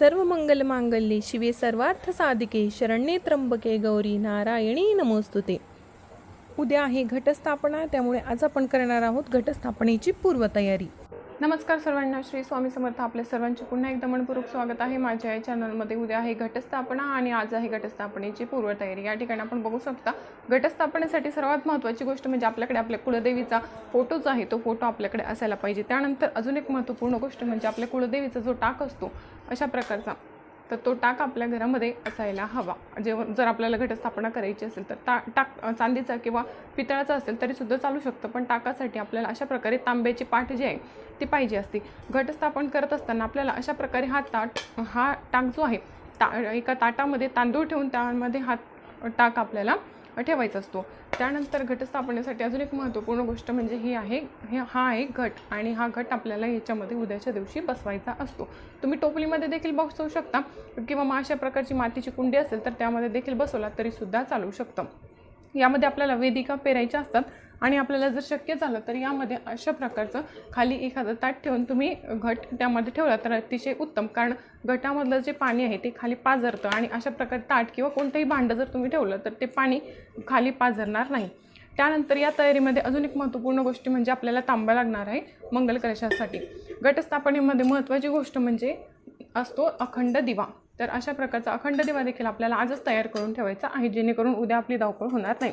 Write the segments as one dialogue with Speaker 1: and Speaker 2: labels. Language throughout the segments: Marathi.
Speaker 1: सर्व मंगल मांगल्ये शिवे सर्वार्थ साधिके शरण्ये त्र्यंबके गौरी नारायणी नमोस्तुते. उद्या आहे घटस्थापना त्यामुळे आज आपण करणार आहोत घटस्थापनेची पूर्वतयारी.
Speaker 2: नमस्कार सर्वांना श्री स्वामी समर्थ आपल्या सर्वांचे पुन्हा एकदा मनपूर्वक स्वागत आहे. माझ्या या चॅनलमध्ये उद्या आहे घटस्थापना आणि आज आहे घटस्थापनेची पूर्वतयारी. या ठिकाणी आपण बघू शकता घटस्थापनेसाठी सर्वात महत्त्वाची गोष्ट म्हणजे आपल्याकडे आपल्या कुलदेवीचा फोटोच आहे. तो फोटो आपल्याकडे असायला पाहिजे. त्यानंतर अजून एक महत्त्वपूर्ण गोष्ट म्हणजे आपल्या कुलदेवीचा जो टाक असतो अशा प्रकारचा. तर तो टाक आपल्या घरामध्ये असायला हवा. जेव्हा जर आपल्याला घटस्थापना करायची असेल तर ता टाक चांदीचा किंवा पितळाचा असेल तरीसुद्धा चालू शकतं. पण टाकासाठी आपल्याला अशा प्रकारे तांब्याची पाठ जी आहे ती पाहिजे असते. घटस्थापन करत असताना आपल्याला अशा प्रकारे हा ताट हा टाक जो आहे ता एका ताटामध्ये तांदूळ ठेवून त्यामध्ये हा टाक आपल्याला ठेवायचा असतो. त्यानंतर घटस्थापनेसाठी अजून एक महत्त्वपूर्ण गोष्ट म्हणजे ही आहे हे हा आहे घट आणि हा घट आपल्याला याच्यामध्ये उद्याच्या दिवशी बसवायचा असतो. तुम्ही टोपलीमध्ये देखील बसवू शकता किंवा मग अशा प्रकारची मातीची कुंडी असेल तर त्यामध्ये देखील बसवला तरीसुद्धा चालू शकतं. यामध्ये आपल्याला वेदिका पेरायच्या असतात. आणि आपल्याला जर शक्य झालं तर यामध्ये अशा प्रकारचं खाली एखादं ताट ठेवून तुम्ही घट त्यामध्ये ठेवला तर अतिशय उत्तम. कारण घटामधलं जे पाणी आहे ते खाली पाझरतं आणि अशा प्रकारे ताट किंवा कोणतंही भांडं जर तुम्ही ठेवलं तर ते पाणी खाली पाझरणार नाही. त्यानंतर या तयारीमध्ये अजून एक महत्त्वपूर्ण गोष्ट म्हणजे आपल्याला तांबा लागणार आहे मंगल कलशासाठी घटस्थापनेमध्ये महत्त्वाची गोष्ट म्हणजे असतो अखंड दिवा. तर अशा प्रकारचा अखंड दिवा देखील आपल्याला आजच तयार करून ठेवायचा आहे जेणेकरून उद्या आपली धावपळ होणार नाही.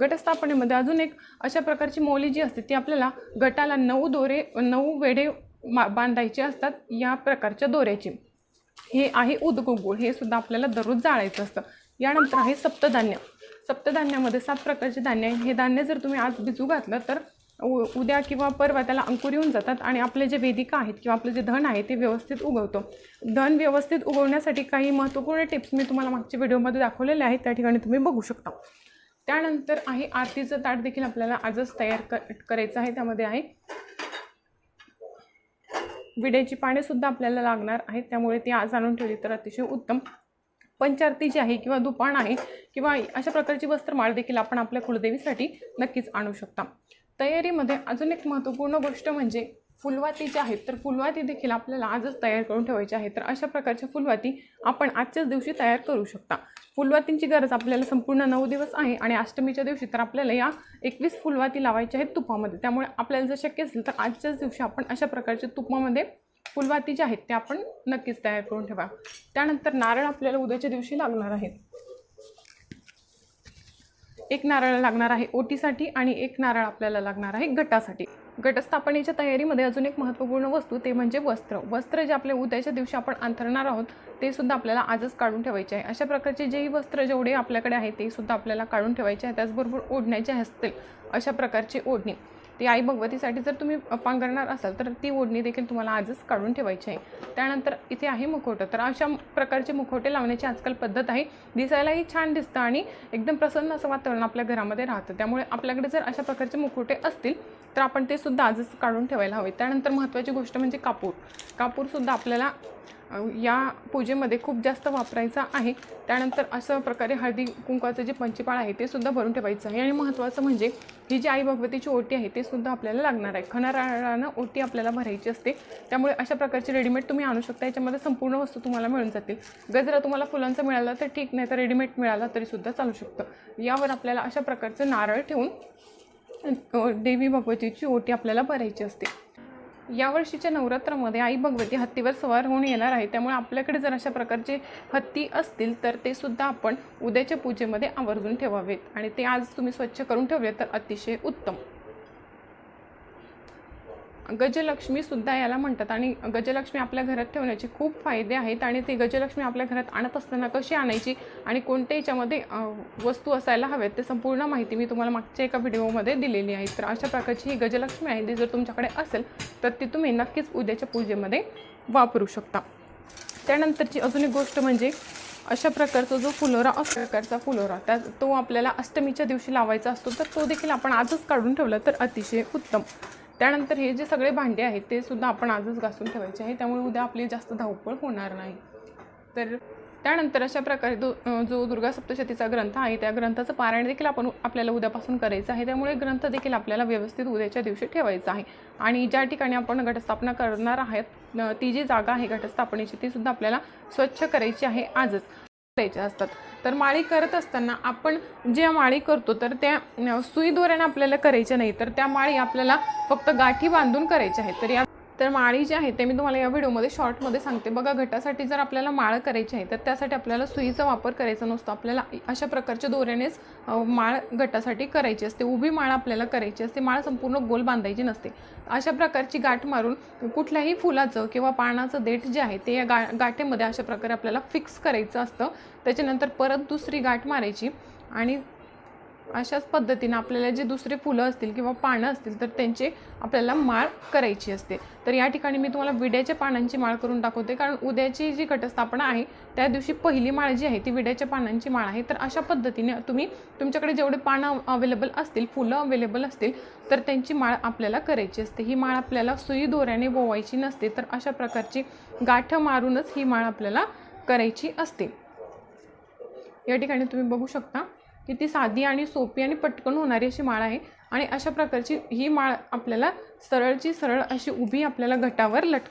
Speaker 2: गटस्थापनेमध्ये अजून एक अशा प्रकारची मौली जी असते ती आपल्याला गटाला नऊ दोरे नऊ वेढे मा बांधायचे असतात या प्रकारच्या दोऱ्याची. हे आहे उदगुगुळ. हे सुद्धा आपल्याला दररोज जाळायचं असतं. यानंतर आहे सप्तधान्य. सप्तधान्यामध्ये सात प्रकारचे धान्य आहे हे धान्य जर तुम्ही आज भिजू घातलं तर उ उद्या किंवा परवा त्याला अंकुर येऊन जातात आणि आपले जे वेदिका आहेत किंवा आपलं जे धन आहे ते व्यवस्थित उगवतो. धन व्यवस्थित उगवण्यासाठी काही महत्त्वपूर्ण टिप्स मी तुम्हाला मागच्या व्हिडिओमध्ये दाखवलेले आहेत. त्या ठिकाणी तुम्ही बघू शकता. त्यानंतर आहे आरतीचं ताट देखील आपल्याला आजच तयार कर करायचं आहे. त्यामध्ये आहे विड्याची पानेसुद्धा आपल्याला लागणार आहेत. त्यामुळे ती आज आणून ठेवली तर अतिशय उत्तम. पंचारती जी आहे किंवा दुपाण आहे किंवा अशा प्रकारची वस्त्रमाळ देखील आपण आपल्या कुलदेवीसाठी नक्कीच आणू शकता. तयारीमध्ये अजून एक महत्त्वपूर्ण गोष्ट म्हणजे फुलवाती ज्या आहेत तर फुलवाती देखील आपल्याला आजच तयार करून ठेवायची आहे. तर अशा प्रकारच्या फुलवाती आपण आजच्याच दिवशी तयार करू शकता. फुलवातींची गरज आपल्याला संपूर्ण नऊ दिवस आहे आणि अष्टमीच्या दिवशी तर आपल्याला या एकवीस फुलवाती लावायच्या आहेत तुपामध्ये. त्यामुळे आपल्याला जर शक्य असेल तर आजच्याच दिवशी आपण अशा प्रकारच्या तुपामध्ये फुलवाती ज्या आहेत त्या आपण नक्कीच तयार करून ठेवा. त्यानंतर नारळ आपल्याला उद्याच्या दिवशी लागणार आहेत. एक नारळ लागणार आहे ओटीसाठी आणि एक नारळ आपल्याला लागणार आहे गटासाठी. गटस्थापनेच्या तयारीमध्ये अजून एक महत्त्वपूर्ण वस्तू ते म्हणजे वस्त्र. वस्त्र जे आपल्या उद्याच्या दिवशी आपण अंथरणार आहोत ते सुद्धा आपल्याला आजच काढून ठेवायचे आहे. अशा प्रकारचे जेही वस्त्र जेवढे आपल्याकडे आहे ते सुद्धा आपल्याला काढून ठेवायचे आहे. त्याचबरोबर ओढण्याचे असतील अशा प्रकारची ओढणी. ती आई भगवतीसाठी जर तुम्ही पांघरणार असाल तर ती ओढणी देखील तुम्हाला आजच काढून ठेवायची आहे. त्यानंतर इथे आहे मुखवटं. तर अशा प्रकारचे मुखवटे लावण्याची आजकाल पद्धत आहे. दिसायलाही छान दिसतं आणि एकदम प्रसन्न असं वातावरण आपल्या घरामध्ये राहतं. त्यामुळे आपल्याकडे जर अशा प्रकारचे मुखवटे असतील तर आपण ते सुद्धा आजच काढून ठेवायला हवे. त्यानंतर महत्त्वाची गोष्ट म्हणजे कापूर. कापूरसुद्धा आपल्याला या पूजेमध्ये खूप जास्त वापरायचा आहे. त्यानंतर असं प्रकारे हळदी कुंकवाचं जे पंचपाळ आहे ते सुद्धा भरून ठेवायचं आहे. आणि महत्त्वाचं म्हणजे ही जी आई भगवतीची ओटी आहे ते सुद्धा आपल्याला लागणार आहे. खणाराळानं ओटी आपल्याला भरायची असते. त्यामुळे अशा प्रकारची रेडीमेड तुम्ही आणू शकता. याच्यामध्ये संपूर्ण वस्तू तुम्हाला मिळून जातील. गजरा तुम्हाला फुलांचं मिळालं तर ठीक नाही तर रेडीमेड मिळाला तरीसुद्धा चालू शकतं. यावर आपल्याला अशा प्रकारचं नारळ ठेवून देवी भगवतीची ओटी आपल्याला भरायची असते. यावर्षीच्या नवरात्रामध्ये आई भगवती हत्तीवर सवार होऊन येणार आहे. त्यामुळे आपल्याकडे जर अशा प्रकारचे हत्ती असतील तर ते सुद्धा आपण उद्याच्या पूजेमध्ये आवर्जून ठेवावेत. आणि ते आज तुम्ही स्वच्छ करून ठेवले तर अतिशय उत्तम. गजलक्ष्मी सुद्धा याला म्हणतात. आणि गजलक्ष्मी आपल्या घरात ठेवण्याचे खूप फायदे आहेत आणि ती गजलक्ष्मी आपल्या घरात आणत असताना कशी आणायची आणि कोणत्या याच्यामध्ये वस्तू असायला हव्यात ते संपूर्ण माहिती मी तुम्हाला मागच्या एका व्हिडिओमध्ये दिलेली आहे. तर अशा प्रकारची ही गजलक्ष्मी आहे. ती जर तुमच्याकडे असेल तर ती तुम्ही नक्कीच उद्याच्या पूजेमध्ये वापरू शकता. त्यानंतरची अजून एक गोष्ट म्हणजे अशा प्रकारचा जो फुलोरा असतो प्रकारचा फुलोरा त्या तो आपल्याला अष्टमीच्या दिवशी लावायचा असतो तर तो देखील आपण आजच काढून ठेवला तर अतिशय उत्तम. त्यानंतर हे जे सगळे भांडे आहेत ते सुद्धा आपण आजच घासून ठेवायचे आहे. त्यामुळे उद्या आपली जास्त धावपळ होणार नाही. तर त्यानंतर अशा प्रकारे दु जो दुर्गा सप्तशतीचा ग्रंथ आहे त्या ग्रंथाचं पारायण देखील आपण आपल्याला उद्यापासून करायचं आहे. त्यामुळे ग्रंथ देखील आपल्याला व्यवस्थित उद्याच्या दिवशी ठेवायचा आहे. आणि ज्या ठिकाणी आपण घटस्थापना करणार आहात ती जी जागा आहे घटस्थापनेची ती सुद्धा आपल्याला स्वच्छ करायची आहे आजच. करायचे असतात. तर माळी करत असताना आपण ज्या माळी करतो तर त्या सुई दोऱ्याने आपल्याला करायच्या नाही तर त्या माळी आपल्याला फक्त गाठी बांधून करायच्या आहेत. तर या तर माळी जी आहे ते मी तुम्हाला या व्हिडिओमध्ये शॉर्टमध्ये सांगते. बघा घटासाठी जर आपल्याला माळ करायची आहे तर त्यासाठी आपल्याला सुईचा वापर करायचा नसतो. आपल्याला अशा प्रकारच्या दोऱ्यानेच माळ घटासाठी करायची असते. उभी माळ आपल्याला करायची असते. माळ संपूर्ण गोल बांधायची नसते. अशा प्रकारची गाठ मारून कुठल्याही फुलाचं किंवा पानाचं देठ जे आहे ते या गा गाठेमध्ये अशा प्रकारे आपल्याला फिक्स करायचं असतं. त्याच्यानंतर परत दुसरी गाठ मारायची आणि अशाच पद्धतीनं आपल्याला जे दुसरे फुलं असतील किंवा पानं असतील तर त्यांचे आपल्याला माळ करायची असते. तर या ठिकाणी मी तुम्हाला विड्याच्या पानांची माळ करून दाखवते. कारण उद्याची जी घटस्थापना आहे त्या दिवशी पहिली माळ जी आहे ती विड्याच्या पानांची माळ आहे. तर अशा पद्धतीने तुम्ही तुमच्याकडे जेवढे पानं अवेलेबल असतील फुलं अवेलेबल असतील तर त्यांची माळ आपल्याला करायची असते. ही माळ आपल्याला सुई दोऱ्याने ववायची नसते तर अशा प्रकारची गाठ मारूनच ही माळ आपल्याला करायची असते. या ठिकाणी तुम्ही बघू शकता की ती साधी आणि सोपी आणि पटकन होणारी अशी माळ आहे. आणि अशा प्रकारची ही माळ आपल्याला सरळची सरळ अशी उभी आपल्याला घटावर लट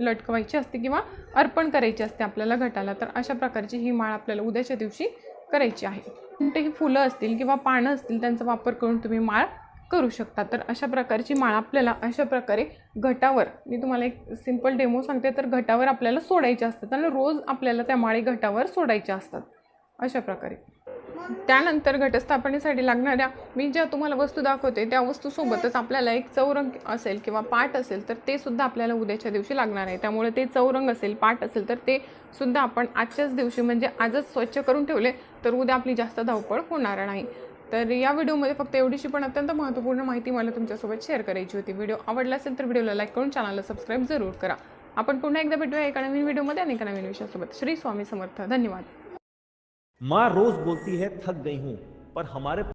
Speaker 2: लटकवायची असते किंवा अर्पण करायची असते आपल्याला घटाला. तर अशा प्रकारची ही माळ आपल्याला उद्याच्या दिवशी करायची आहे. कोणतेही फुलं असतील किंवा पानं असतील त्यांचा वापर करून तुम्ही माळ करू शकता. तर अशा प्रकारची माळ आपल्याला अशा प्रकारे घटावर मी तुम्हाला एक सिंपल डेमो सांगते तर घटावर आपल्याला सोडायच्या असतात आणि रोज आपल्याला त्या माळी घटावर सोडायच्या असतात. अशा प्रकारे. त्यानंतर घटस्थापनेसाठी लागणाऱ्या मी ज्या तुम्हाला वस्तू दाखवते त्या वस्तूसोबतच आपल्याला एक चौरंग असेल किंवा पाठ असेल तर ते सुद्धा आपल्याला उद्याच्या दिवशी लागणार आहे. त्यामुळे ते चौरंग असेल पाठ असेल तर ते सुद्धा आपण आजच्याच दिवशी म्हणजे आजच स्वच्छ करून ठेवले तर उद्या आपली जास्त धावपळ होणार नाही. तर या व्हिडिओमध्ये फक्त एवढीशी पण अत्यंत महत्त्वपूर्ण माहिती मला तुमच्यासोबत शेअर करायची होती. व्हिडिओ आवडला असेल तर व्हिडिओला लाईक करून चॅनलला सबस्क्राईब जरूर करा. आपण पुन्हा एकदा भेटूया एका नवीन व्हिडिओमध्ये आणि एका नवीन विषयासोबत. श्री स्वामी समर्थ. धन्यवाद.
Speaker 3: माँ रोज बोलती है थक गई हूं पर हमारे